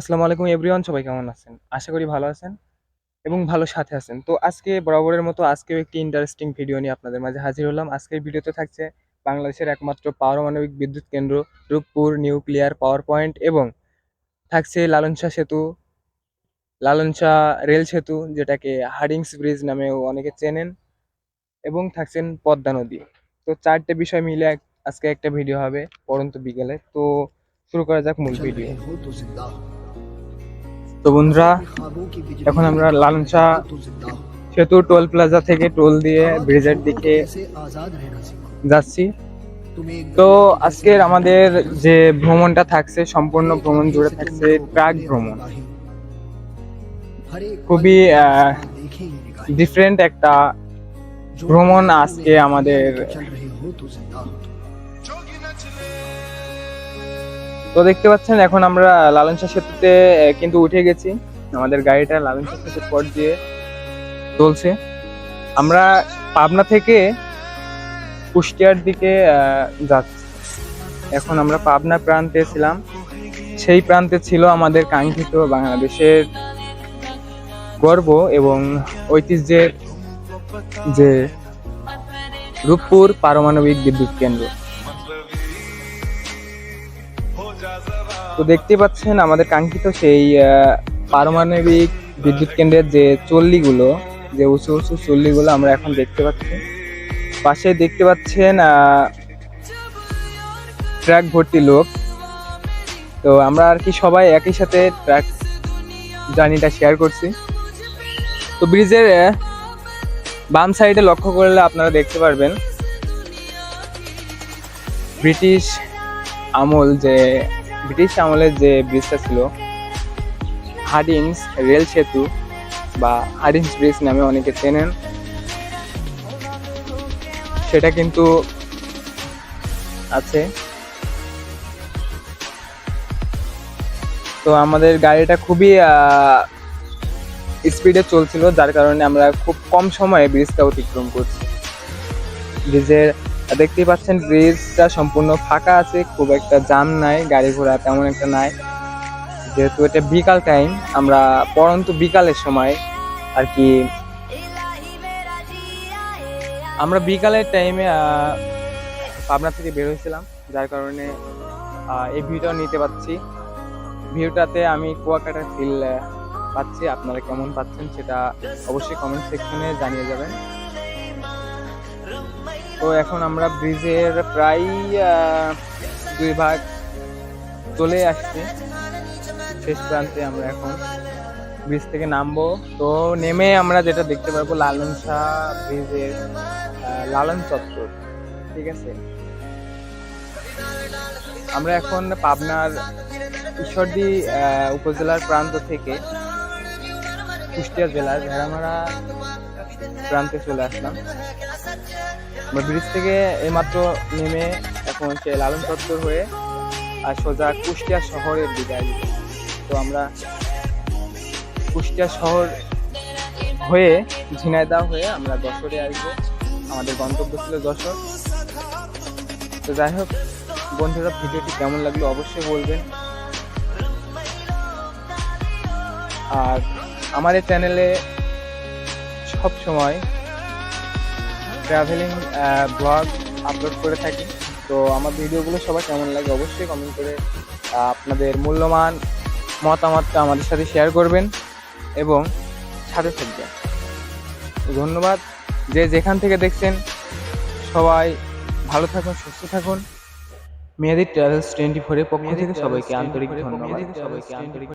আসসালামু আলাইকুম এভরিওয়ান, সবাই কেমন আছেন? আশা করি ভালো আছেন এবং ভালো সাথে আছেন। তো আজকে বরাবরের মতো আজকেও একটি ইন্টারেস্টিং ভিডিও নিয়ে আপনাদের মাঝে হাজির হলাম। আজকের ভিডিওতে থাকছে বাংলাদেশের একমাত্র পারমাণবিক বিদ্যুৎ কেন্দ্র, রূপপুর নিউক্লিয়ার পাওয়ার পয়েন্ট এবং থাকছে লালনশা সেতু লালনশা রেল সেতু, যেটাকে হার্ডিংস ব্রিজ নামেও অনেকে চেনেন এবং থাকছেন পদ্মা নদী। তো চারটে বিষয় মিলে আজকে একটা ভিডিও হবে পরন্ত বিকেলে। তো শুরু করা যাক মূল ভিডিও তো বন্ধুরা, এখন আমরা লালনশা সেতু টোল প্লাজা থেকে টোল দিয়ে ব্রিজের দিকে যাচ্ছি। তো আজকের আমাদের যে ভ্রমণটা থাকছে, সম্পূর্ণ ভ্রমণ জুড়ে থাকছে ট্রাক ভ্রমণ। খুবই ডিফারেন্ট একটা ভ্রমণ আজকে আমাদের তো দেখতে পাচ্ছেন এখন আমরা লালনশা সেতুতে আহ, কিন্তু উঠে গেছি। আমাদের গাড়িটা লালনশা সেতুর পর দিয়ে চলছে। আমরা পাবনা থেকে কুষ্টিয়ার দিকে যাচ্ছি। এখন আমরা পাবনা প্রান্তে ছিলাম। সেই প্রান্তে ছিল আমাদের কাঙ্ক্ষিত বাংলাদেশের গর্ব এবং ঐতিহ্যের যে রূপপুর পারমাণবিক বিদ্যুৎ কেন্দ্র। তো দেখতে পাচ্ছেন আমাদের কাঙ্ক্ষিত সেই পারমাণবিক বিদ্যুৎ কেন্দ্রের যে চল্লিগুলো, যে উঁচু উঁচু চল্লিগুলো আমরা এখন দেখতে পাচ্ছি। পাশে দেখতে পাচ্ছেন ট্রাক ভর্তি লোক। তো আমরা আর কি সবাই একই সাথে ট্রাক জার্নিটা শেয়ার করছি। তো ব্রিজের বাম সাইডে লক্ষ্য করলে আপনারা দেখতে পারবেন, ব্রিটিশ আমল যে, ব্রিটিশ আমলের যে ব্রিজটা ছিল হার্ডিংস রেল সেতু বা হার্ডিংস ব্রিজ নামে অনেকে চেনেন। সেটা কিন্তু আছে। তো আমাদের গাড়িটা খুবই স্পিডে চলছিল, যার কারণে আমরা খুব কম সময়ে ব্রিজটা অতিক্রম করছি। ব্রিজের দেখতেই পাচ্ছেন ব্রিজটা সম্পূর্ণ ফাঁকা আছে, খুব একটা জাম নাই, গাড়ি ঘোড়া তেমন একটা নাই। যেহেতু এটা বিকাল টাইম আমরা পরন্ত বিকালের সময় আর কি আমরা বিকালের টাইমে পাবনা থেকে বের হয়েছিলাম, যার কারণে এই ভিউটা নিতে পাচ্ছি। ভিউটাতে আমি কুয়াকাটার ফিল পাচ্ছি। আপনারা কেমন পাচ্ছেন সেটা অবশ্যই কমেন্ট সেকশনে জানিয়ে যাবেন। তো এখন আমরা ব্রিজের প্রায় দুই ভাগ চলে আসছি। শেষ প্রান্তে আমরা এখন ব্রিজ থেকে নামবো। তো নেমে আমরা যেটা দেখতে পারব লালন শাহ ব্রিজের লালন চত্বর, ঠিক আছে? আমরা এখন পাবনার ঈশ্বরদী উপজেলার প্রান্ত থেকে কুষ্টিয়া জেলার ভেড়ামারা প্রান্তে চলে আসলাম। আমরা ব্রিজ থেকে এইমাত্র নেমে এখন হচ্ছে লালন চত্বর হয়ে আর সোজা কুষ্টিয়া শহরের দিকে আসবে তো আমরা কুষ্টিয়া শহর হয়ে ঝিনাইদহ হয়ে আমরা যশোরে আসব। আমাদের গন্তব্য ছিল যশোর। তো যাই হোক, বন্ধুরা, ভিডিওটি কেমন লাগল অবশ্যই বলবেন। আর আমাদের চ্যানেলে সব সময় ট্রাভেলিং ব্লগ আপলোড করে থাকি। তো আমার ভিডিওগুলো সবার কেমন লাগে অবশ্যই কমেন্ট করে আপনাদের মূল্যবান মতামতটা আমাদের সাথে শেয়ার করবেন এবং সাথে থাকবেন। ধন্যবাদ। যে যেখান থেকে দেখছেন সবাই ভালো থাকুন সুস্থ থাকুন। মেয়েদের ট্রাভেলস টোয়েন্টি ফোরের পক্ষ থেকে সবাইকে আন্তরিক ধন্যবাদ। সবাইকে আন্তরিক